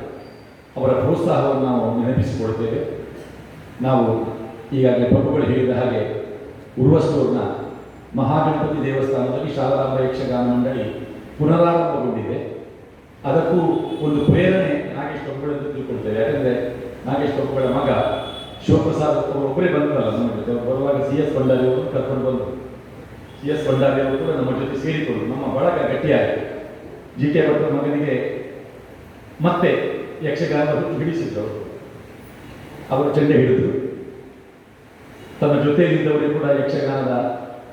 ಅವರ ಪ್ರೋತ್ಸಾಹವನ್ನು ನಾವು ನೆನಪಿಸಿಕೊಳ್ತೇವೆ. ನಾವು ಈಗಾಗಲೇ ಪ್ರಭುಗಳು ಹೇಳಿದ ಹಾಗೆ ಉರ್ವಸ್ತೂರ್ನ ಮಹಾಗಣಪತಿ ದೇವಸ್ಥಾನದಲ್ಲಿ ಶಾರದಾಂಬ ಯಕ್ಷಗಾನ ಮಂಡಳಿ ಪುನರಾರಂಭಗೊಂಡಿದೆ. ಅದಕ್ಕೂ ಒಂದು ಪ್ರೇರಣೆ ನಾಗೇಶ್ ಪ್ರಭುಗಳು ಅಂತ ತಿಳ್ಕೊಳ್ತೇವೆ ಯಾಕಂದರೆ ನಾಗೇಶ್ ಪ್ರಭುಗಳ ಮಗ ಶಿವಪ್ರಸಾದ್ ಅವರು ಒಬ್ಬರೇ ಬಂದ್ರಲ್ಲ ನಮ್ಮ ಜೊತೆ. ಅವರು ಬರುವಾಗ ಸಿ ಎಸ್ ಭಂಡಾರಿ ಅವರು ಕರ್ಕೊಂಡು ಬಂದರು. ಸಿ ಎಸ್ ಭಂಡಾರಿ ಅವರು ನಮ್ಮ ಜೊತೆ ಸೇರಿಕೊಂಡು ನಮ್ಮ ಬಳಗ ಗಟ್ಟಿಯಾಗಿ ಜಿ ಕೆ ಭಟ್ರ ಮಗನಿಗೆ ಮತ್ತೆ ಯಕ್ಷಗಾನ ಹಿಡಿಸಿದ್ರು. ಅವರು ಚೆಂಡೆ ಹಿಡಿದ್ರು. ತನ್ನ ಜೊತೆಯಲ್ಲಿದ್ದವರಿಗೆ ಕೂಡ ಯಕ್ಷಗಾನದ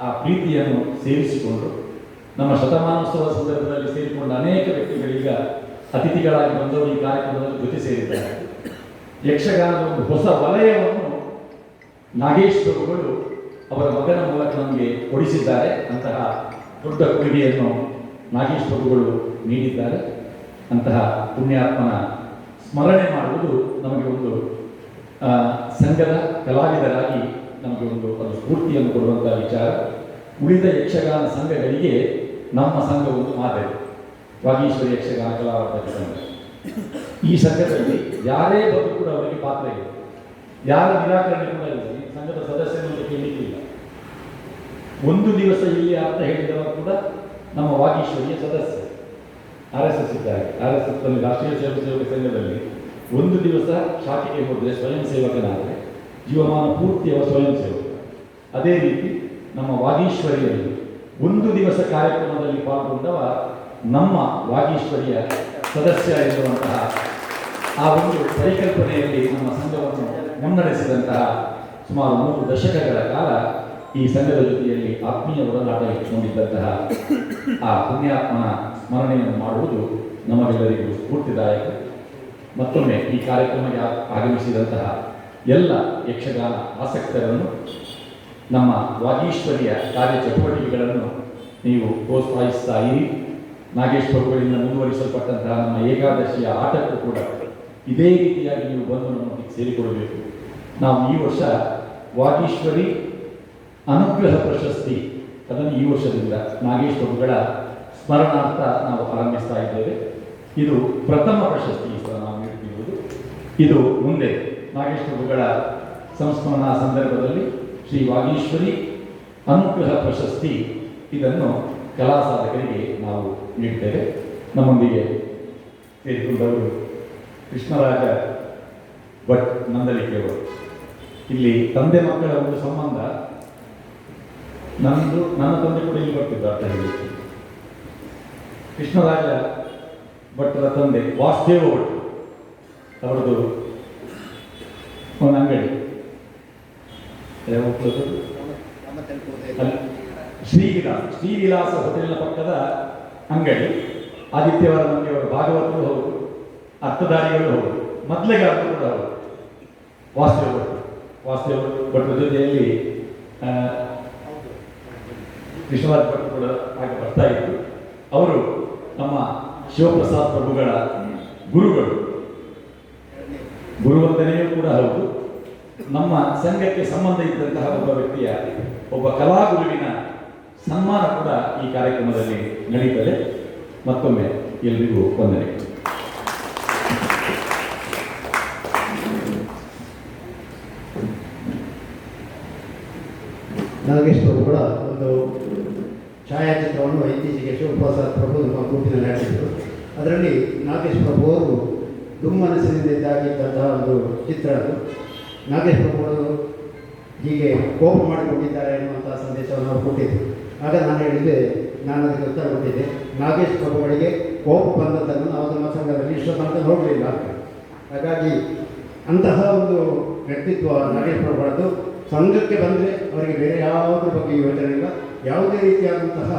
ಆ ಪ್ರೀತಿಯನ್ನು ಸೇರಿಸಿಕೊಂಡು ನಮ್ಮ ಶತಮಾನೋತ್ಸವ ಸಂದರ್ಭದಲ್ಲಿ ಸೇರಿಕೊಂಡ ಅನೇಕ ವ್ಯಕ್ತಿಗಳೀಗ ಅತಿಥಿಗಳಾಗಿ ಬಂದವರು ಈ ಕಾರ್ಯಕ್ರಮದಲ್ಲಿ ಜೊತೆ ಸೇರಿದ್ದಾರೆ. ಯಕ್ಷಗಾನದ ಒಂದು ಹೊಸ ವಲಯವನ್ನು ನಾಗೇಶ್ ಪ್ರಭುಗಳು ಅವರ ಮಗನ ಮೂಲಕ ನಮಗೆ ಕೊಡಿಸಿದ್ದಾರೆ. ಅಂತಹ ದೊಡ್ಡ ಕೊಡುಗೆಯನ್ನು ನಾಗೇಶ್ ಪ್ರಭುಗಳು ನೀಡಿದ್ದಾರೆ. ಅಂತಹ ಪುಣ್ಯಾತ್ಮನ ಸ್ಮರಣೆ ಮಾಡುವುದು ನಮಗೆ ಒಂದು ಸಂಘದ ಕಲಾವಿದರಾಗಿ ನಮಗೆ ಒಂದು ಅದು ಸ್ಫೂರ್ತಿಯನ್ನು ಕೊಡುವಂತಹ ವಿಚಾರ. ಉಳಿದ ಯಕ್ಷಗಾನ ಸಂಘಗಳಿಗೆ ನಮ್ಮ ಸಂಘ ಒಂದು ಮಾದರಿ ವಾಗೀಶ್ವರಿ ಯಕ್ಷಗಾನ ಕಲಾವರ್ತಕ ಸಂಘ. ಈ ಸಂಘದಲ್ಲಿ ಯಾರೇ ಬಂದು ಕೂಡ ಅವರಿಗೆ ಪಾತ್ರ ಇದೆ ಯಾರ ನಿರಾಕರಣೆ ಕೂಡ ಇಲ್ಲ. ಈ ಸಂಘದ ಸದಸ್ಯರು ಕೇಳಲಿಕ್ಕಿಲ್ಲ ಒಂದು ದಿವಸ ಇಲ್ಲಿ ಅರ್ಥ ಹೇಳಿದವರು ಕೂಡ ನಮ್ಮ ವಾಗೀಶ್ವರಿಯ ಸದಸ್ಯ ಆರ್ ಎಸ್ ಎಸ್ ಇದ್ದಾರೆ. R S S Rashtriya Swayam Sevak ಸಂಘದಲ್ಲಿ ಒಂದು ದಿವಸ ಶಾಖೆಗೆ ಹೋದರೆ ಸ್ವಯಂ ಸೇವಕನಾದರೆ ಜೀವಮಾನ ಪೂರ್ತಿ ಅವ ಸ್ವಯಂ ಸೇವೆ ಅದೇ ರೀತಿ ನಮ್ಮ ವಾಗೀಶ್ವರಿಯಲ್ಲಿ ಒಂದು ದಿವಸ ಕಾರ್ಯಕ್ರಮದಲ್ಲಿ ಪಾಲ್ಗೊಂಡವ ನಮ್ಮ ವಾಗೀಶ್ವರಿಯ ಸದಸ್ಯ ಎನ್ನುವಂತಹ ಆ ಒಂದು ಪರಿಕಲ್ಪನೆಯಲ್ಲಿ ನಮ್ಮ ಸಂಘವನ್ನು ಮುನ್ನಡೆಸಿದಂತಹ ಸುಮಾರು ಮೂರು ದಶಕಗಳ ಕಾಲ ಈ ಸಂಘದ ಜೊತೆಯಲ್ಲಿ ಆತ್ಮೀಯ ಒಡನಾಟ ಇಟ್ಟುಕೊಂಡಿದ್ದಂತಹ ಆ ಪುಣ್ಯಾತ್ಮನ ಸ್ಮರಣೆಯನ್ನು ಮಾಡುವುದು ನಮಗೆಲ್ಲರಿಗೂ ಸ್ಫೂರ್ತಿದಾಯಕ. ಮತ್ತೊಮ್ಮೆ ಈ ಕಾರ್ಯಕ್ರಮಕ್ಕೆ ಆಗಮಿಸಿದಂತಹ ಎಲ್ಲ ಯಕ್ಷಗಾನ ಆಸಕ್ತರನ್ನು ನಮ್ಮ ವಾಗೀಶ್ವರಿಯ ಕಾರ್ಯಚಟುವಟಿಕೆಗಳನ್ನು ನೀವು ಪ್ರೋತ್ಸಾಹಿಸ್ತಾ ಇರಿ. ನಾಗೇಶ್ ಪ್ರಭುಗಳಿಂದ ಮುಂದುವರಿಸಲ್ಪಟ್ಟಂತಹ ನಮ್ಮ ಏಕಾದಶಿಯ ಆಟಕ್ಕೂ ಕೂಡ ಇದೇ ರೀತಿಯಾಗಿ ನೀವು ಬಂದು ನಮ್ಮೊಂದಿಗೆ ಸೇರಿಕೊಳ್ಳಬೇಕು. ನಾವು ಈ ವರ್ಷ ವಾಗೀಶ್ವರಿ ಅನುಗ್ರಹ ಪ್ರಶಸ್ತಿ, ಅದನ್ನು ಈ ವರ್ಷದಿಂದ ನಾಗೇಶ್ ಪ್ರಭುಗಳ ಸ್ಮರಣಾರ್ಥ ನಾವು ಆರಂಭಿಸ್ತಾ ಇದ್ದೇವೆ. ಇದು ಪ್ರಥಮ ಪ್ರಶಸ್ತಿ ಸಲ ನಾವು ನೀಡುತ್ತಿರುವುದು. ಇದು ಮುಂದೆ ನಾಗೇಶ್ ಪ್ರಭುಗಳ ಸಂಸ್ಮರಣಾ ಸಂದರ್ಭದಲ್ಲಿ ಶ್ರೀ ವಾಗೀಶ್ವರಿ ಅನುಗ್ರಹ ಪ್ರಶಸ್ತಿ ಇದನ್ನು ಕಲಾ ಸಾಧಕರಿಗೆ ನಾವು ನೀಡ್ತೇವೆ. ನಮ್ಮೊಂದಿಗೆ ಸೇರಿಕೊಂಡವರು ಕೃಷ್ಣರಾಜ ಭಟ್ ನಂದಲಿಕೆಯವರು. ಇಲ್ಲಿ ತಂದೆ ಮಕ್ಕಳ ಒಂದು ಸಂಬಂಧ ನನ್ನದು ನನ್ನ ತಂದೆ ಕೂಡ ಇಲ್ಲಿ ಬರ್ತಿದ್ದ ಅಂತ ಹೇಳಿ ಕೃಷ್ಣರಾಜ ಭಟ್ಟರ ತಂದೆ ವಾಸುದೇವ ಭಟ್ ಅವರದು ಒಂದು ಅಂಗಡಿ ಶ್ರೀವಿಲ ಶ್ರೀವಿಲಾಸ ಹೋಟೆಲ್ನ ಪಕ್ಕದ ಅಂಗಡಿ, ಆದಿತ್ಯವಾರ ನಮಗೆ ಭಾಗವತರು ಹೌದು, ಅರ್ಥಧಾರಿಗಳು ಹೌದು ಮೊದಲಿಗಾರರು ಕೂಡ ಹೌದು. ವಾಸುದೇವ ಭಟ್ರು ಭಟ್ರ ಜೊತೆಯಲ್ಲಿ ವಿಶ್ವನಾಥ್ ಭಟ್ ಕೂಡ ಹಾಗೆ ಬರ್ತಾ ಇದ್ರು ಅವರು ನಮ್ಮ ಶಿವಪ್ರಸಾದ್ ಪ್ರಭುಗಳ ಗುರುಗಳು. ಗುರುವಂದನೆಯೂ ಕೂಡ ಹೌದು. ನಮ್ಮ ಸಂಘಕ್ಕೆ ಸಂಬಂಧ ಇದ್ದಂತಹ ಒಬ್ಬ ವ್ಯಕ್ತಿಯ ಒಬ್ಬ ಕಲಾಗುರುವಿನ ಸನ್ಮಾನ ಕೂಡ ಈ ಕಾರ್ಯಕ್ರಮದಲ್ಲಿ ನಡೀತದೆ. ಮತ್ತೊಮ್ಮೆ ಎಲ್ರಿಗೂ ವಂದನೆ. ನಾಗೇಶ್ ಕೂಡ ಒಂದು ಛಾಯಾಚಿತ್ರವನ್ನು ಇತ್ತೀಚೆಗೆ ಶಿವಪ್ರಸಾದ್ ಪ್ರಭು ನಮ್ಮ ಗುಂಪಿನಲ್ಲಿ ಹಾಕಿದ್ರು. ಅದರಲ್ಲಿ ನಾಗೇಶ್ ಪ್ರಭು ಅವರು ದುಮ್ಮನಸ್ಸಿನಿಂದ ಇದ್ದಾಗಿದ್ದಂತಹ ಒಂದು ಚಿತ್ರ ಅದು. ನಾಗೇಶ್ ಪ್ರಭುಗಳು ಹೀಗೆ ಕೋಪ ಮಾಡಿಕೊಂಡಿದ್ದಾರೆ ಎನ್ನುವಂಥ ಸಂದೇಶವನ್ನು ಅವರು ಕೊಟ್ಟಿದ್ದರು ಆಗ ನಾನು ಹೇಳಿದ್ದೆ ನಾನು ಅದಕ್ಕೆ ಉತ್ತರ ಕೊಟ್ಟಿದ್ದೆ ನಾಗೇಶ್ ಪ್ರಭುಗಳಿಗೆ ಕೋಪ ಬಂದದ್ದನ್ನು ನಾವು ನಮ್ಮ ಸಂಘದಲ್ಲಿ ಇಷ್ಟ ನೋಡಲಿಲ್ಲ. ಹಾಗಾಗಿ ಅಂತಹ ಒಂದು ವ್ಯಕ್ತಿತ್ವ ನಾಗೇಶ್ ಪ್ರಭುಗಳದ್ದು ಸಂಘಕ್ಕೆ ಬಂದರೆ ಅವರಿಗೆ ಬೇರೆ ಯಾವುದ್ರ ಬಗ್ಗೆ ಯೋಚನೆ ಇಲ್ಲ. ಯಾವುದೇ ರೀತಿಯಾದಂತಹ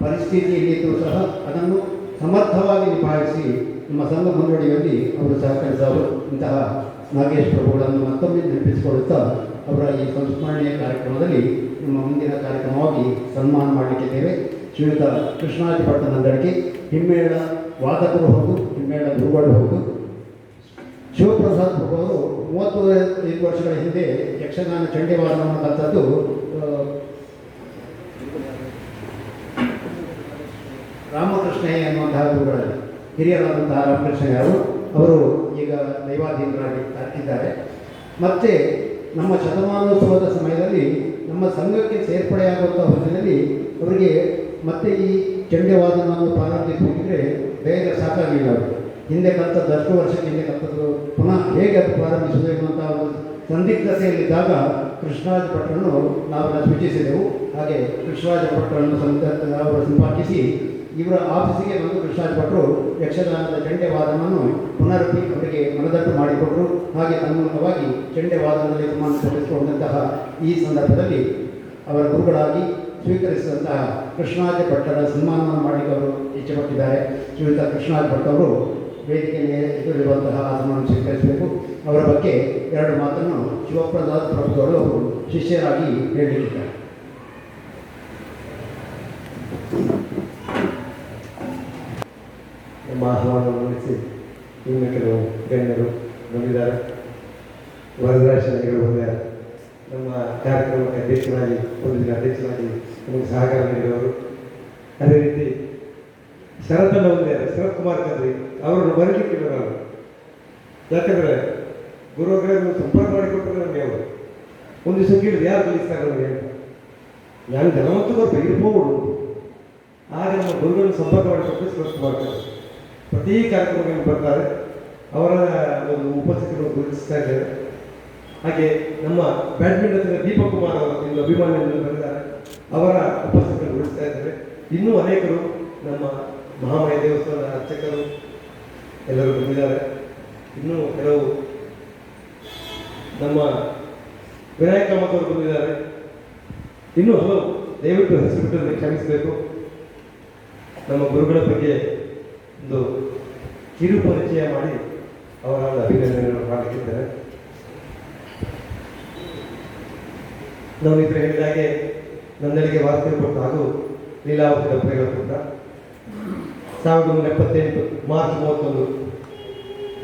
ಪರಿಸ್ಥಿತಿಯಲ್ಲಿದ್ದರೂ ಸಹ ಅದನ್ನು ಸಮರ್ಥವಾಗಿ ನಿಭಾಯಿಸಿ ನಮ್ಮ ಸಂಘ ಮುನ್ನಡೆಯುವಲ್ಲಿ ಅವರು ಸಹಕರಿಸಲು ಇಂತಹ ನಾಗೇಶ್ ಪ್ರಭುಗಳನ್ನು ಮತ್ತೊಮ್ಮೆ ನೆನಪಿಸಿಕೊಳ್ಳುತ್ತಾ ಅವರ ಈ ಸಂಸ್ಮರಣೀಯ ಕಾರ್ಯಕ್ರಮದಲ್ಲಿ ನಮ್ಮ ಮುಂದಿನ ಕಾರ್ಯಕ್ರಮವಾಗಿ ಸನ್ಮಾನ ಮಾಡಲಿಕ್ಕಿದ್ದೇವೆ. ಶ್ರೀಯುತ ಕೃಷ್ಣಾಜಿ ಭಟ್ಟ ನಂದಡಿಕೆ, ಹಿಮ್ಮೇಳ ವಾದಕರು ಹೋಗು, ಹಿಮ್ಮೇಳ ಗುರುಗಳು ಹೋಗು. ಶಿವಪ್ರಸಾದ್ ಪ್ರಭು ಅವರು ಮೂವತ್ತು ಐದು ವರ್ಷಗಳ ಹಿಂದೆ ಯಕ್ಷಗಾನ ಚಂಡಿವಾದನವನ್ನು ಕಲಿತದ್ದು ರಾಮಕೃಷ್ಣಯ್ಯ ಎನ್ನುವಂತಹ ಗುರುಗಳಲ್ಲಿ. ಹಿರಿಯರಾದಂತಹ ರಾಮಕೃಷ್ಣ ಅವರು ಈಗ ದೈವಾಧೀನರಾಗಿ ಇದ್ದಾರೆ. ಮತ್ತು ನಮ್ಮ ಶತಮಾನೋತ್ಸವದ ಸಮಯದಲ್ಲಿ ನಮ್ಮ ಸಂಘಕ್ಕೆ ಸೇರ್ಪಡೆಯಾಗುವಂಥ ಹೊತ್ತಿನಲ್ಲಿ ಅವರಿಗೆ ಮತ್ತೆ ಈ ಚಂಡವಾದನವನ್ನು ಪ್ರಾರಂಭಿಸಬೇಕಿದ್ರೆ ಬೇಗ ಸಾಕಾಗಲಿಲ್ಲ ಅವರು ಹಿಂದೆ ಕಲ್ತದ್ದು ಅಷ್ಟು ವರ್ಷಕ್ಕೆ ಹಿಂದೆ ಕಲ್ತದ್ದು ಪುನಃ ಹೇಗೆ ಅದು ಪ್ರಾರಂಭಿಸುವುದು ಎನ್ನುವಂಥ ಒಂದು ಸಂದಿಗ್ಧತೆಯಲ್ಲಿದ್ದಾಗ ಕೃಷ್ಣರಾಜ ಭಟ್ರನ್ನು ನಾವೆಲ್ಲ ಸೂಚಿಸಿದೆವು. ಹಾಗೆ ಕೃಷ್ಣರಾಜ ಭಟ್ರನ್ನು ಸಂತ ಅವರು ಸಂಪರ್ಕಿಸಿ ಇವರ ಆಫೀಸಿಗೆ ಬಂದು ಕೃಷ್ಣರಾಜ್ ಭಟ್ರು ಯಕ್ಷಗಾನದ ಚಂಡೆವಾದನವನ್ನು ಪುನರುತ್ತಿ ಅವರಿಗೆ ಮನದಟ್ಟು ಮಾಡಿಕೊಟ್ಟರು ಹಾಗೆ ತನ್ಮೂಲಕವಾಗಿ ಚಂಡೆವಾದನದಲ್ಲಿ ಕೊಟ್ಟಿಸಿಕೊಂಡಂತಹ ಈ ಸಂದರ್ಭದಲ್ಲಿ ಅವರ ಗುರುಗಳಾಗಿ ಸ್ವೀಕರಿಸಿದಂತಹ ಕೃಷ್ಣರಾಜ ಭಟ್ಟರ ಸನ್ಮಾನವನ್ನು ಮಾಡಲಿಕ್ಕೆ ಅವರು ಇಚ್ಛೆಪಟ್ಟಿದ್ದಾರೆ. ಶ್ರೀಯುತ ಕೃಷ್ಣರಾಜ ಭಟ್ ಅವರು ವೇದಿಕೆಯಲ್ಲಿ ಎದುರಿರುವಂತಹ ಆಸನವನ್ನು ಸ್ವೀಕರಿಸಬೇಕು. ಅವರ ಬಗ್ಗೆ ಎರಡು ಮಾತನ್ನು ಶಿವಪ್ರಸಾದ್ ಪ್ರಭುಗಳು ಶಿಷ್ಯರಾಗಿ ಹೇಳಲಿಕ್ಕಿದ್ದಾರೆ ಆಹ್ವಾನವನ್ನು ಮನ್ನಿಸಿ ಇನ್ನು ಕೆಲವು ಗಣ್ಯರು ಬಂದಿದ್ದಾರೆ. ವರದರಾಜನಿಗಳು ಬಂದಿದ್ದಾರೆ ನಮ್ಮ ಕಾರ್ಯಕ್ರಮಕ್ಕೆ ಅಧ್ಯಕ್ಷರಾಗಿ ಒಂದು ದಿನ ಅಧ್ಯಕ್ಷರಾಗಿ ನಮಗೆ ಸಹಕಾರ ನೀಡಿದವರು. ಅದೇ ರೀತಿ ಶರತ್ತನ್ನ ಬಂದಿದ್ದಾರೆ ಶರತ್ ಕುಮಾರ್ ಕದ್ರಿ ಅವರನ್ನು ಬರಲಿಕ್ಕೆ ನಾವು? ಯಾಕಂದರೆ ಗುರುವಗ್ರಹವನ್ನು ಸಂಪರ್ಕ ಮಾಡಿಕೊಟ್ಟರೆ ನಮಗೆ ಅವರು. ಒಂದು ದಿವಸ ಕೇಳಿದ್ರು ಯಾರು ಕಲಿಸ್ತಾರೆ ನಮಗೆ? ನಾನು ಜನಮತ್ತು ಗೊತ್ತು ಇರ್ಬೋದು ಆದರೆ ನಮ್ಮ ಗುರುಗಳನ್ನು ಸಂಪರ್ಕ ಮಾಡಿಕೊಟ್ಟರೆ ಶರತ್ ಕುಮಾರ್ ಪ್ರತಿ ಕಾರ್ಯಕ್ರಮಕ್ಕೆ ಬರ್ತಾರೆ. ಅವರ ಒಂದು ಉಪಸ್ಥಿತಿಯನ್ನು ಗುರುತಿಸ್ತಾ ಇದ್ದಾರೆ. ಹಾಗೆ ನಮ್ಮ ಬ್ಯಾಡ್ಮಿಂಟನ್ ದೀಪಕ್ ಕುಮಾರ್ ಅವರು ಅಭಿಮಾನಿಗಳು ಬಂದಿದ್ದಾರೆ ಅವರ ಉಪಸ್ಥಿತಿಯನ್ನು ಗುರುತಿಸ್ತಾ ಇದ್ದಾರೆ. ಇನ್ನೂ ಅನೇಕರು ನಮ್ಮ ಮಹಾಮಯ ದೇವಸ್ಥಾನದ ಅರ್ಚಕರು ಎಲ್ಲರೂ ಬಂದಿದ್ದಾರೆ. ಇನ್ನೂ ಕೆಲವು ನಮ್ಮ ವಿನಾಯಕ ಮತ್ತವರು ಬಂದಿದ್ದಾರೆ. ಇನ್ನೂ ಹಲವು. ದಯವಿಟ್ಟು ಹೆಸರು ಕ್ಷಮಿಸಬೇಕು. ನಮ್ಮ ಗುರುಗಳ ಬಗ್ಗೆ ಒಂದು ಕಿರು ಪರಿಚಯ ಮಾಡಿ ಅವರ ಒಂದು ಅಭಿನಂದನೆಗಳನ್ನು ಮಾಡಲಿಕ್ಕಿದ್ದಾರೆ ನಾವು ಇದ್ರೆ ಹೇಳಿದಾಗೆ ನಂದಳಿಗೆ ವಾಸ್ತವ್ಯ ಕೊಟ್ಟ ಹಾಗೂ ಲೀಲಾವತಿ ದಂಪತಿಗಳ ಕೊಟ್ಟ. ಸಾವಿರದ ಒಂಬೈನೂರ ಎಪ್ಪತ್ತೆಂಟು ಮಾರ್ಚ್ ಮೂವತ್ತೊಂದು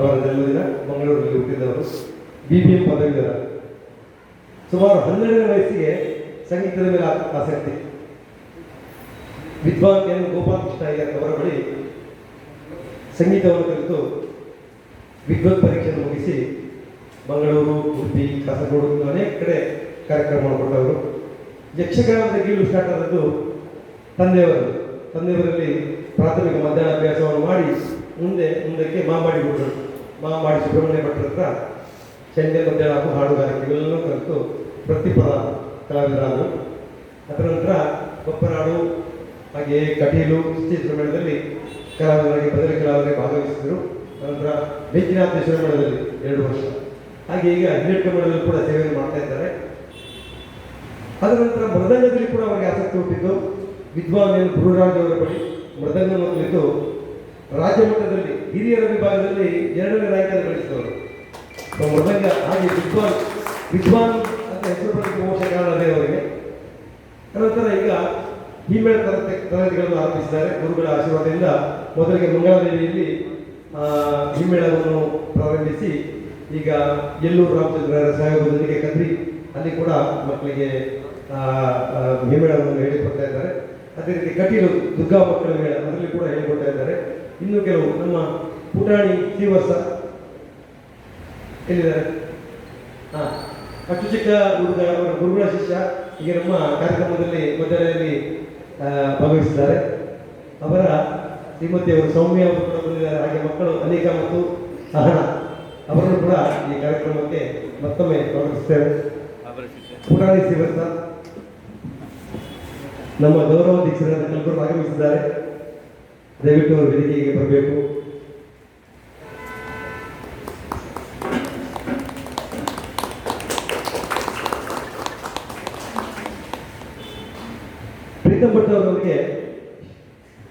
ಅವರ ಜನ್ಮದಿನ ಮಂಗಳೂರಿನಲ್ಲಿ ಹುಟ್ಟಿದವರು ಬಿ ಬಿ ಎಂ ಪದವೀಧರ. ಸುಮಾರು ಹನ್ನೆರಡನೇ ವಯಸ್ಸಿಗೆ ಸಂಗೀತದ ಮೇಲೆ ಆಸಕ್ತಿ. ವಿದ್ವಾನ್ ಎನ್ ಗೋಪಾಲಕೃಷ್ಣ ಅವರ ಬಳಿ ಸಂಗೀತವನ್ನು ಕಲಿತು ವಿದ್ವತ್ ಪರೀಕ್ಷೆಯನ್ನು ಮುಗಿಸಿ ಮಂಗಳೂರು, ಉಡುಪಿ, ಕಾಸರಗೋಡು ಅನೇಕ ಕಡೆ ಕಾರ್ಯಕ್ರಮವನ್ನು ಕೊಟ್ಟವರು. ಯಕ್ಷಗಾನದ ಗೀಳು ಸ್ಟಾರ್ಟ್ ಆದದ್ದು ತಂದೆಯವರದ್ದು ತಂದೆಯವರಲ್ಲಿ ಪ್ರಾಥಮಿಕ ಮಧ್ಯಾಹ್ನ ಅಭ್ಯಾಸವನ್ನು ಮಾಡಿ ಮುಂದೆ, ಮುಂದಕ್ಕೆ ಮಾಮಾಡಿ ಬಿಟ್ಟರು ಮಾಮಾಡಿ ಸುಬ್ರಹ್ಮಣ್ಯ ಭಟ್ರ ಹತ್ರ ಚಂಡೆ ಮಧ್ಯಾಹ್ನ ಹಾಗೂ ಇವೆಲ್ಲವೂ ಕಲಿತು ಪ್ರತಿಫಲ ಕಲಾವಿದರಾದರು. ಅದರ ನಂತರ ಕೊಪ್ಪನಾಡು, ಹಾಗೆಯೇ ಕಟೀಲು ಚಿತ್ರ ಮೇಳದಲ್ಲಿ ಕಲಾವಿದರಾಗಿ ಬದಲಿ ಕಲಾವಿದರಾಗಿ ಭಾಗವಹಿಸಿದರು. ನಂತರ ಬೆಂಕಿನಾಥೇಶ್ವರ ಮಠದಲ್ಲಿ ಎರಡು ವರ್ಷ. ಹಾಗೆ ಈಗ ಹದಿನೆಂಟು ಮಠದಲ್ಲಿ ಕೂಡ ಸೇವೆಯನ್ನು ಮಾಡ್ತಾ ಇದ್ದಾರೆ. ಅದರ ನಂತರ ಮೃದಂಗದಲ್ಲಿ ಕೂಡ ಅವರಿಗೆ ಆಸಕ್ತಿ ಹುಟ್ಟಿದ್ದು ವಿದ್ವಾನ್ ಗುರುರಾಜ್ ಅವರ ಬಳಿ. ಮೃದಂಗ ಮೊದಲಿದ್ದು ರಾಜ್ಯ ಮಟ್ಟದಲ್ಲಿ, ಹಿರಿಯರ ವಿಭಾಗದಲ್ಲಿ ಎರಡನೇ ರ್ಯಾಂಕನ್ನು ಗಳಿಸಿದವರು. ಮೃದಂಗ ಹಾಗೆ ವಿದ್ವಾನ್ ವಿದ್ವಾನ್ ಅಂತ ಹೆಸರು ಪಡೆದ ಅದೇ ಅವರಿಗೆ. ನಂತರ ಈಗ ಹಿಮೇಳ ತರಗತಿ ತರಗತಿಗಳನ್ನು ಆರಂಭಿಸಿದ್ದಾರೆ. ಗುರುಗಳ ಆಶೀರ್ವಾದದಿಂದ ಮೊದಲಿಗೆ ಮಂಗಳಾದೇವಿಯಲ್ಲಿ ಹಿಮ್ಮೇಳವನ್ನು ಪ್ರಾರಂಭಿಸಿ ಈಗ ಎಲ್ಲೂರು ರಾಮಚಂದ್ರರ ಸಹಯೋಗದೊಂದಿಗೆ ಕದ್ರಿ ಅಲ್ಲಿ ಕೂಡ ಮಕ್ಕಳಿಗೆ ಹಿಮ್ಮೇಳವನ್ನು ಹೇಳಿಕೊಡ್ತಾ ಇದ್ದಾರೆ. ಅದೇ ರೀತಿ ಕಟೀಲು ದುರ್ಗಾ ಮಕ್ಕಳ ಮೇಳ ಅದರಲ್ಲಿ ಕೂಡ ಹೇಳಿಕೊಡ್ತಾ ಇದ್ದಾರೆ. ಇನ್ನು ಕೆಲವು ನಮ್ಮ ಪುಟಾಣಿ ಶ್ರೀವತ್ಸ ಎಲ್ಲಿದ್ದಾರೆ? ಹಾ ಅಷ್ಟು ಚಿಕ್ಕ ಹುಡುಗ ಅವರ ಗುರುಗಳ ಶಿಷ್ಯ ಈಗ ನಮ್ಮ ಕಾರ್ಯಕ್ರಮದಲ್ಲಿ ಆ, ಭಾಗವಹಿಸಿದ್ದಾರೆ. ಅವರ ಶ್ರೀಮತಿಯವರು ಸೌಮ್ಯ ಅವರು ಕೂಡ ಬಂದಿದ್ದಾರೆ. ಹಾಗೆ ಮಕ್ಕಳು ಅನೇಕ ಮತ್ತು ಸಹನ. ಅವರನ್ನು ಕೂಡ ಈ ಕಾರ್ಯಕ್ರಮಕ್ಕೆ ಮತ್ತೊಮ್ಮೆ ಸ್ವಾಗತಿಸ್ತೇವೆ ಪುರಾಣಿ ಶ್ರೀವತ್ಸ ನಮ್ಮ ಗೌರವಾಧ್ಯಕ್ಷರಾದ ಕೆಲವರು ಆಗಮಿಸಿದ್ದಾರೆ. ದಯವಿಟ್ಟು ಅವರು ವೇದಿಕೆಗೆ ಬರಬೇಕು. ಪ್ರೀತಂ ಭಟ್ ಅವರವರಿಗೆ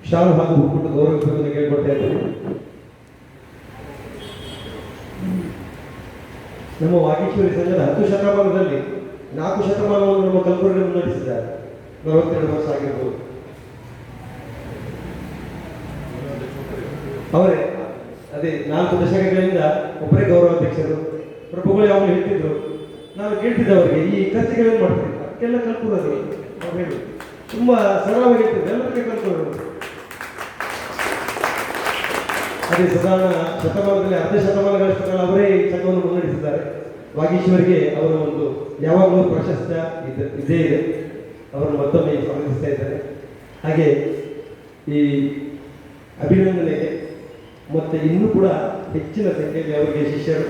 ಶಾಲು ಹಾಗೂ ಹೂಕೊಟ್ಟು ಗೌರವಿಸುವುದನ್ನು ಕೇಳ್ಕೊಳ್ತಾ ಇದ್ದೇನೆ ವಾಗೀಶ್ವರಿ ಹತ್ತು ಶತಮಾನದಲ್ಲಿ ನಾಲ್ಕು ಶತಮಾನವನ್ನು ನಮ್ಮ ಕಲ್ಬುರ್ಗಿ ಮುನ್ನಡೆಸಿದ್ದಾರೆ. ನಲವತ್ತೆರಡು ವರ್ಷ ಆಗಿರ್ಬೋದು. ಅವರೇ, ಅದೇ ನಾಲ್ಕು ದಶಕಗಳಿಂದ ಒಬ್ಬರೇ ಗೌರವಾಧ್ಯಕ್ಷರು ಪ್ರಭುಗಳು ಯಾವಾಗಲೂ ಹೇಳ್ತಿದ್ರು. ನಾನು ಕೇಳ್ತಿದ್ದೆ ಅವರಿಗೆ ಈ ಖರ್ಚುಗಳೇನು ಮಾಡ್ತೀರಿ ಅದಕ್ಕೆಲ್ಲ ಕಲ್ಪುರದು ಅವ್ರು ಹೇಳಿ ತುಂಬಾ ಸರಳವಾಗಿ ಹೇಳ್ತಿದ್ರು. ಎಲ್ಲರಿಗೆ ಕಲ್ಪುರರು ಅದೇ ಸಾಧಾರಣ ಶತಮಾನದಲ್ಲಿ ಅರ್ಧ ಶತಮಾನಗಳಷ್ಟು ಅವರೇ ಈ ಸಂಘವನ್ನು ಮುನ್ನಡೆಸಿದ್ದಾರೆ. ವಾಗೀಶ್ವರಿಗೆ ಅವರ ಒಂದು ಯಾವಾಗಲೂ ಪ್ರಶಸ್ತ್ಯ ಇದ್ದ- ಇದೇ ಇದೆ. ಅವರನ್ನು ಮತ್ತೊಮ್ಮೆ ಸ್ವಾಗತಿಸ್ತಾ ಇದ್ದಾರೆ. ಹಾಗೆ ಈ ಅಭಿನಂದನೆಗೆ ಮತ್ತು ಇನ್ನೂ ಕೂಡ ಹೆಚ್ಚಿನ ಸಂಖ್ಯೆಯಲ್ಲಿ ಅವರಿಗೆ ಶಿಷ್ಯರು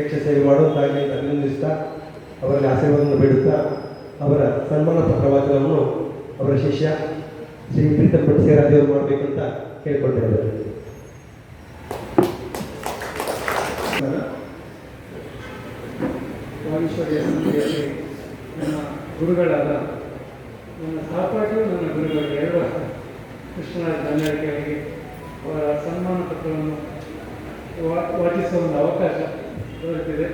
ಯಕ್ಷ ಸೇವೆ ಮಾಡುವಂತಾಗಲಿ ಅಂತ ಅಭಿನಂದಿಸ್ತಾ ಅವರಲ್ಲಿ ಆಶೀರ್ವಾದವನ್ನು ಬೇಡುತ್ತಾ ಅವರ ಸನ್ಮಾನ ಪತ್ರ ವಾಚನವನ್ನು ಅವರ ಶಿಷ್ಯ ಶ್ರೀ ಪ್ರೀತಮ್ ಭಟ್ ಸೇರಾದಿಯವರು ಮಾಡಬೇಕಂತ ಕೇಳ್ಕೊಳ್ತಾ ಇದ್ದಾರೆ. ವಾಗೀಶ್ವರಿಯ ಸಂಖ್ಯೆಯಲ್ಲಿ ನನ್ನ ಗುರುಗಳಾದ ನನ್ನ ಸಹಪಾಠಿಯು ನನ್ನ ಗುರುಗಳು ಎರಡು ಕೃಷ್ಣರಾಜ ಅವರ ಸನ್ಮಾನ ಪತ್ರವನ್ನು ವಾಚಿಸುವ ಒಂದು ಅವಕಾಶ ದೊರೆತಿದೆ.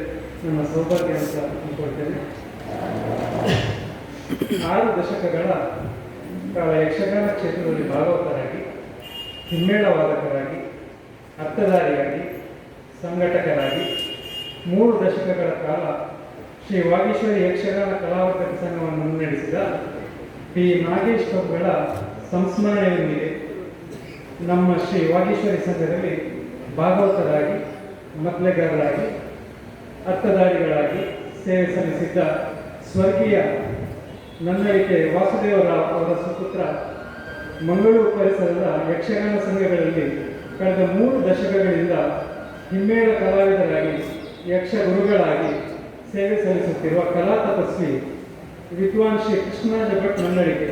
ನನ್ನ ಸೌಭಾಗ್ಯ ಅಂತ ಅಂದ್ಕೊಳ್ತೇನೆ. ಆರು ದಶಕಗಳ ಕಾಲ ಯಕ್ಷಗಾನ ಕ್ಷೇತ್ರದಲ್ಲಿ ಭಾಗವತರಾಗಿ ಹಿಮ್ಮೇಳ ವಾದಕರಾಗಿ ಅರ್ಥಧಾರಿಯಾಗಿ, ಸಂಘಟಕರಾಗಿ ಮೂರು ದಶಕಗಳ ಕಾಲ ಶ್ರೀ ವಾಗೇಶ್ವರಿ ಯಕ್ಷಗಾನ ಕಲಾವರ್ಧಕ ಸಂಘವನ್ನು ಮುನ್ನಡೆಸಿದ ಪಿ ನಾಗೇಶ್ ಪ್ರಭುಗಳ ಸಂಸ್ಮರಣೆಯೊಂದಿಗೆ ನಮ್ಮ ಶ್ರೀ ವಾಗೇಶ್ವರಿ ಸಂಘದಲ್ಲಿ ಭಾಗವತರಾಗಿ ಮದ್ಲೆಗಾರರಾಗಿ ಅರ್ಥದಾರಿಗಳಾಗಿ ಸೇವೆ ಸಲ್ಲಿಸಿದ್ದ ಸ್ವರ್ಗೀಯ ನನ್ನಳಿಕೆ ವಾಸುದೇವರಾವ್ ಅವರ ಸುಪುತ್ರ ಮಂಗಳೂರು ಪರಿಸರದ ಯಕ್ಷಗಾನ ಸಂಘಗಳಲ್ಲಿ ಕಳೆದ ಮೂರು ದಶಕಗಳಿಂದ ಹಿಮ್ಮೇಳ ಕಲಾವಿದರಾಗಿ ಯಕ್ಷ ಗುರುಗಳಾಗಿ ಸೇವೆ ಸಲ್ಲಿಸುತ್ತಿರುವ ಕಲಾ ತಪಸ್ವಿ ವಿದ್ವಾನ್ ಶ್ರೀ ಕೃಷ್ಣ ಭಟ್ ಮಂಡಳಿಗೆ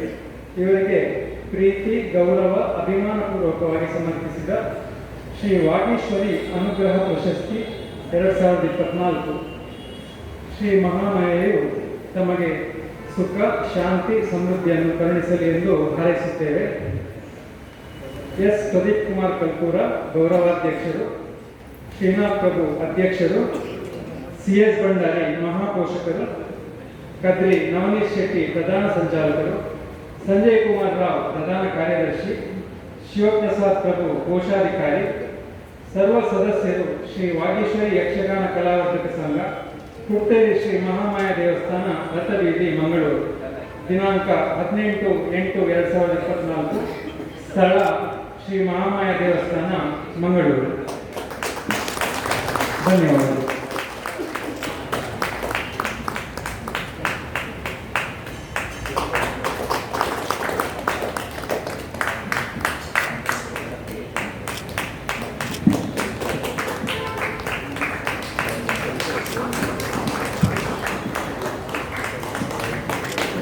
ಇವರಿಗೆ ಪ್ರೀತಿ, ಗೌರವ, ಅಭಿಮಾನಪೂರ್ವಕವಾಗಿ ಸಮರ್ಪಿಸಿದ ಶ್ರೀ ವಾಗೀಶ್ವರಿ ಅನುಗ್ರಹ ಪ್ರಶಸ್ತಿ ಎರಡು ಸಾವಿರದ ಇಪ್ಪತ್ನಾಲ್ಕು. ಶ್ರೀ ಮಹಾಮಾಯೆಯು ತಮಗೆ ಸುಖ, ಶಾಂತಿ, ಸಮೃದ್ಧಿಯನ್ನು ಕರುಣಿಸಲಿ ಎಂದು ಹಾರೈಸುತ್ತೇವೆ. ಎಸ್. ಪ್ರದೀಪ್ ಕುಮಾರ್ ಕಲ್ಪೂರ ಗೌರವಾಧ್ಯಕ್ಷರು, ಶ್ರೀನಾಥ್ ಪ್ರಭು ಅಧ್ಯಕ್ಷರು ಸಿ ಎಸ್ ಭಂಡಾರಿ ಮಹಾಪೋಷಕರು ಕದ್ರಿ ನವನೀಶ್ ಶೆಟ್ಟಿ, ಪ್ರಧಾನ ಸಂಚಾಲಕರು, ಸಂಜಯ್ ಕುಮಾರ್ ರಾವ್, ಪ್ರಧಾನ ಕಾರ್ಯದರ್ಶಿ, ಶಿವಪ್ರಸಾದ್ ಪ್ರಭು, ಕೋಶಾಧಿಕಾರಿ, ಸರ್ವ ಸದಸ್ಯರು ಶ್ರೀ ವಾಗೇಶ್ವರಿ ಯಕ್ಷಗಾನ ಕಲಾವರ್ತಕ ಸಂಘ, ಹುಟ್ಟೇರಿ ಶ್ರೀ ಮಹಾಮಾಯ ದೇವಸ್ಥಾನ, ರಥಬೀದಿ, ಮಂಗಳೂರು. ದಿನಾಂಕ ಹದಿನೆಂಟು ಎಂಟು ಎರಡು ಸಾವಿರದ ಇಪ್ಪತ್ನಾಲ್ಕು, ಸ್ಥಳ ಶ್ರೀ ಮಹಾಮಾಯ ದೇವಸ್ಥಾನ, ಮಂಗಳೂರು. ಧನ್ಯವಾದಗಳು.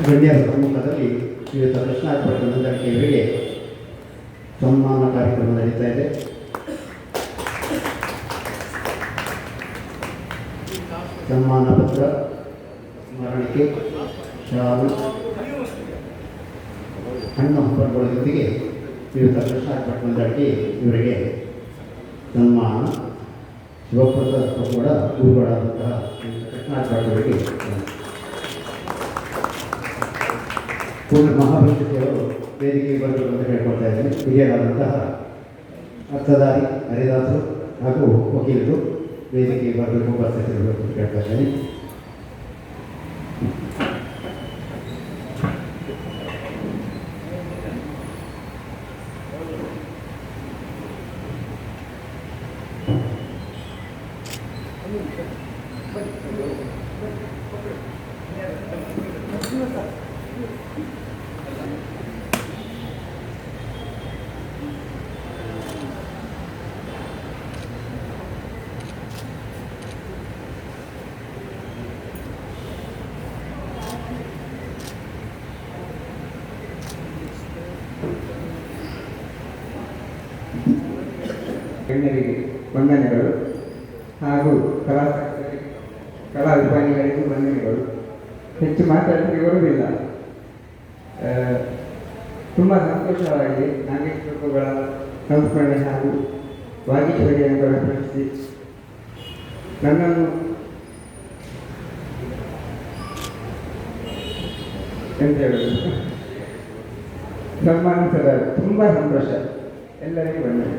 ಗಣ್ಯರ ಸಮ್ಮುಖದಲ್ಲಿ ಶ್ರೀಯುತ ಕೃಷ್ಣಾರ್ಪಟ್ಟ ನಂದಡಿಕೆಯವರಿಗೆ ಸನ್ಮಾನ ಕಾರ್ಯಕ್ರಮ ನಡೀತಾ ಇದೆ. ಸನ್ಮಾನ ಪತ್ರ ಸ್ಮರಣಿಕೆ ಶಾಲು, ಹಣ್ಣು ಹಬ್ಬಗಳ ಜೊತೆಗೆ ಶ್ರೀಯುತ ಕೃಷ್ಣಾರ್ಪಟ್ಟ ನಂದಡಿಕೆ ಇವರಿಗೆ ಸನ್ಮಾನ. ಶಿವಪ್ರಸಾದ್ ಕೂಡ ಗುರುಗಳಾದಂತಹ ಶ್ರೀಯುತ ಪೂರ್ಣ ಮಹಾಭಕ್ತಿಯವರು ವೇದಿಕೆಗೆ ಬರಬೇಕು ಅಂತ ಹೇಳ್ಕೊಳ್ತಾ ಇದ್ದೀನಿ. ಹಿರಿಯರಾದಂತಹ ಅರ್ಥಧಾರಿ ಹರಿದಾಸರು ಹಾಗೂ ವಕೀಲರು ವೇದಿಕೆಗೆ ಬರಬೇಕು ಅಂತ ಹೇಳ್ತಾ ಇದ್ದೇನೆ. ಗಣ್ಯರಿಗೆ ವಂದನೆಗಳು ಹಾಗೂ ಕಲಾ ಕಲಾಭಿಮಾನಿಗಳಿಗೆ ವಂದನೆಗಳು. ಹೆಚ್ಚು ಮಾತಾಡಲಿಕ್ಕೆ ಬರುವುದಿಲ್ಲ ತುಂಬ ಸಂತೋಷವಾಗಿದೆ ನಾಗೇಶ್ವರಗಳ ಸಂಸ್ಮರಣೆ ಹಾಗೂ ವಾಗೀಶ್ವರಿಯನ್ನು ಪ್ರಶ್ನಿಸಿ ನನ್ನನ್ನು ಎಂತ ಹೇಳುವುದು ಸನ್ಮಾನಿಸಿದ ತುಂಬ ಸಂತೋಷ. ಎಲ್ಲರಿಗೂ ವಂದನೆ.